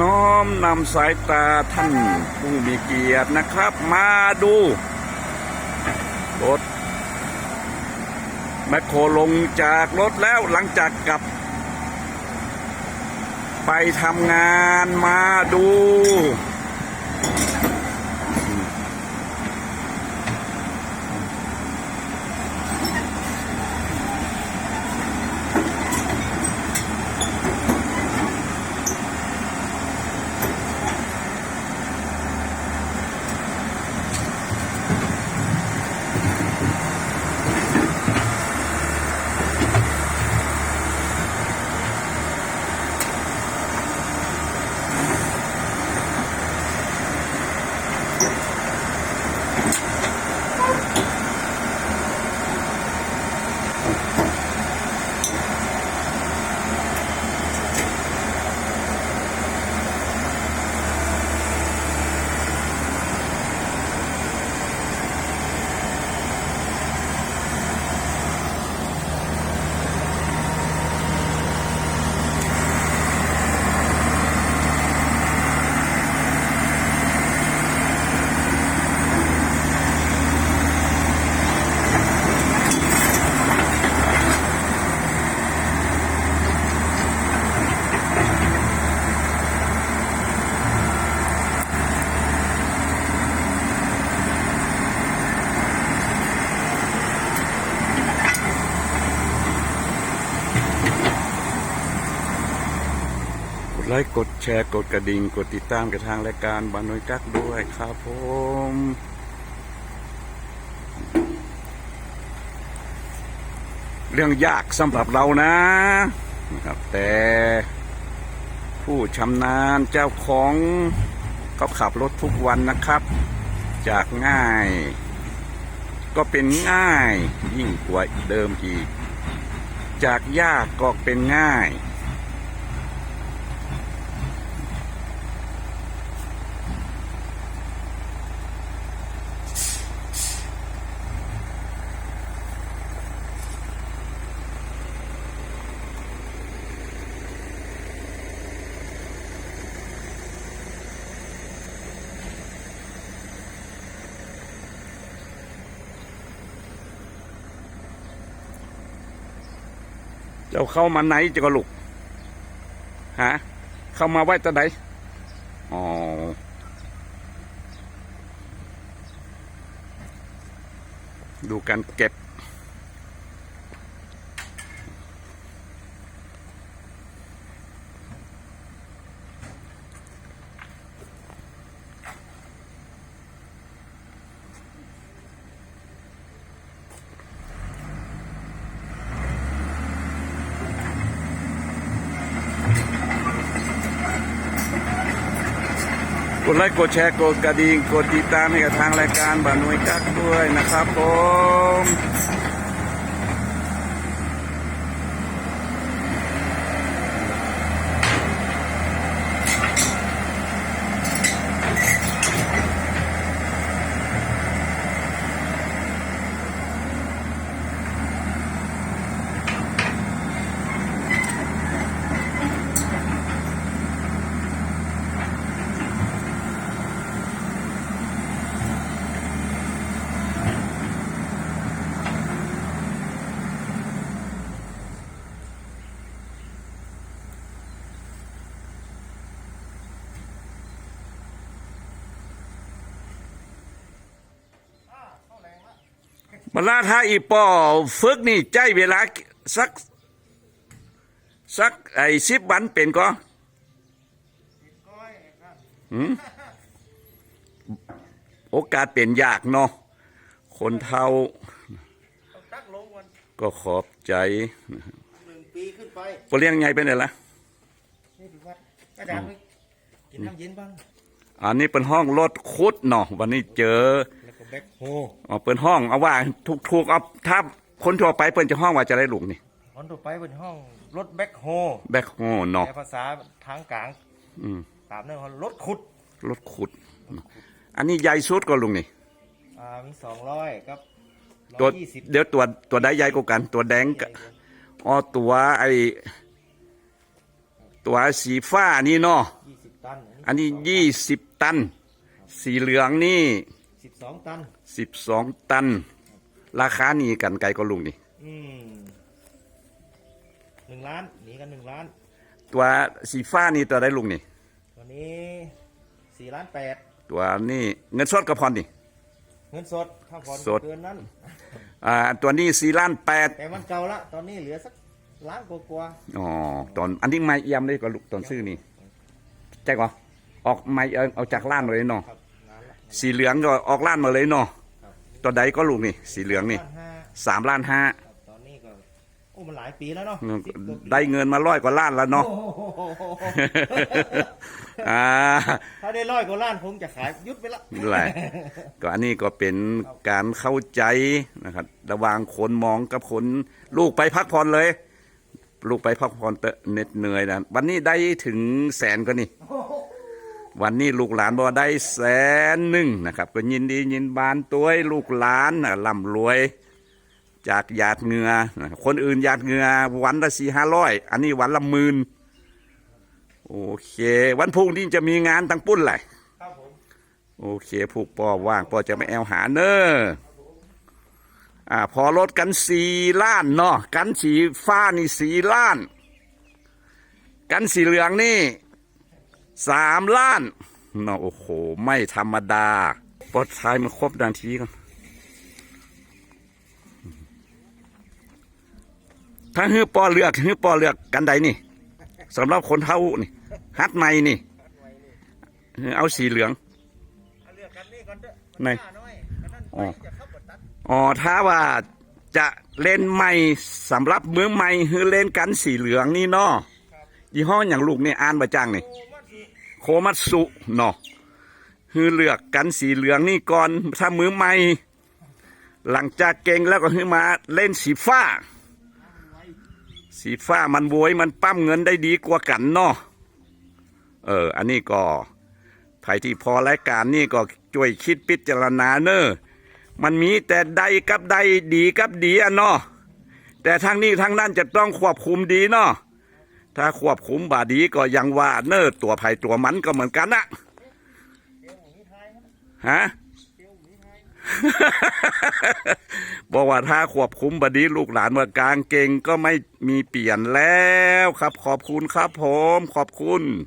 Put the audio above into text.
น้อมนำสายตาท่านผู้มีเกียรตินะครับ มาดูรถแมคโครลงจากรถแล้วหลังจากกลับ ไปทำงานมาดู ไลค์กดแชร์กดกระดิ่ง กดติดตามกับทางรายการบานนอยกักด้วยครับผมเรื่องยากสำหรับเรานะนะครับ แต่ผู้ชำนาญเจ้าของเขาขับรถทุกวันนะครับ จากง่าย ก็เป็นง่ายยิ่งกว่าเดิมอีก จากยากก็เป็นง่าย เจ้าเข้ามาไหนจะก็ลุกฮะเข้ามาไว้ตะไหนอ๋อดูการเก็บ กดไลค์กดแชร์กดกระดิ่งกดติดตามให้กับทางรายการบาน่วยกักด้วยนะครับผม มาลาถ้าอีปอฝึกนี่ใจเวลาสักสักไอ้สิบวันเป็นก็หืมโอกาสเป็นยากเนาะคนเท่าตักลงวันก็ขอบใจหนึ่งปีขึ้นไปก็เลี้ยงไงเป็นไงล่ะนี่ดูวัดอาจารย์ไปกินน้ำเย็นบ้างอันนี้เป็นห้องรถคุดเนาะวันนี้เจอ แล้วก็แบ็คโฮอ๋อเป็นห้องเอาว่าถูกๆเอาถ้าคนทั่วไปเปิ้นจะห้องว่าจะได้ลูกนี่คนต่อไปบนห้องรถแบ็คโฮแบกโฮเนาะในภาษาทางกลางอืมตามเรื่องของรถขุดรถขุด อันนี้ใหญ่สุดก็ลุงนี่อ่ามีสองร้อยครับร้ตัวอยยี่สิบเดี๋ยวตัวตัวใดใหญ่กว่ากัน ตัวแดงกับอ๋อตัวไอตัวสีฟ้านี่เนาะยี่สิบอันนี้ยี่สิบตัน สีเหลืองนี่ สิบสองตัน สิบสองตัน ราคานี่กันไกลก็ลุงนี่ อืมหนึ่งล้านหนีกันหนึ่งล้าน ตัวสีฟ้านี่ตัวได้ลุงนี่วันนี้สี่ล้านแปดตัวนี่เงินสดกระพรนี่ เงินสดถ้าผ่อนสดเกินนั้น อ่าตัวนี้สี่ล้านแปดแต่มันเก่าละตอนนี้เหลือสักล้านกว่าอ๋อตอนอันนี้ไม่เอี่ยมเลยก็ลูกตอนซื้อนี่ใช่ก่อออกไม่เอาเอาจากล้านมาเลยเนาะๆครับล้านละ สีเหลืองก็ออกล้านมาเลยเนาะครับตัวใดก็ลูกนี่ สีเหลืองนี่ล้านห้าสามล้านห้าครับตอนนี้ก็โอ้มันหลายปีแล้วเนาะสิบกว่าปีได้เงินมาร้อยกว่าล้านแล้วเนาะโอ้โหอ่าถ้าได้ร้อยกว่าล้านคงจะขายยุดไปละนั่นแหละก็อันนี้ก็เป็นการเข้าใจนะครับ ระหว่างคนมองกับคนลูกไปพักผ่อนเลย ลูกไปพักผ่อนเตอะเหน็ดเหนื่อยนะวันนี้ได้ถึงแสนก็นี่ วันนี้ลูกหลานบ่ได้แสนหนึ่งนะครับ ก็ยินดียินบานตัวลูกหลานนะร่ำรวย จากหยาดเหงือคนอื่นหยาดเหงือวันละสี่ห้าร้อยอันนี้วันละหมื่นโอเค วันพรุ่งนี้จะมีงานทั้งปุ้นแหละครับผมโอเคผูกปอว่างปอจะไม่แอวหาเนออ่าพอลดกันสี่ล้านเนาะกันสีฟ้านี่สี่ล้าน กันสีเหลืองนี่ สามล้านเนาะโอ้โห ไม่ธรรมดาปอดท้ายมันครบนาทีก่อนถ้าฮือปอเลือกฮือปอเลือกกันใดนี่สำหรับคนเท่านี่ฮัดไม่นี่ฮือเอาสีเหลืองเอาเลือกกันนี่ก่อนเถอะไหนหน้าน้อยอันนั้นอ๋อไปจะเข้าบทตัดอ๋อถ้าว่าจะเล่นใหม่สำหรับมือใหม่คือเล่นกันสีเหลืองนี่เนาะยี่ห้ออย่างลูกนี่อ่านมาจังนี่ โคมัตสุเนาะคือเลือกกันสีเหลืองนี่ก่อนถ้ามือใหม่ หลังจากเก่งแล้วก็คือมาเล่นสีฟ้า สีฟ้ามันโวยมันปั้มเงินได้ดีกว่ากันเนาะเออ อันนี้ก็ใครที่พอรายการนี่ก็ช่วยคิดพิจารณาเนอะมันมีแต่ใดกับใดดีกับดีอะเนาะแต่ทางนี้ทางนั้นจะต้องควบคุมดีเนาะ ถ้าควบคุมบาดีก็ยังว่าเนอะตัวภัยตัวมันก็เหมือนกันนะฮะบอกว่าถ้าควบคุมบดีลูกหลานว่ากลางเก่งก็ไม่มีเปลี่ยนแล้วครับ ขอบคุณครับผม ขอบคุณ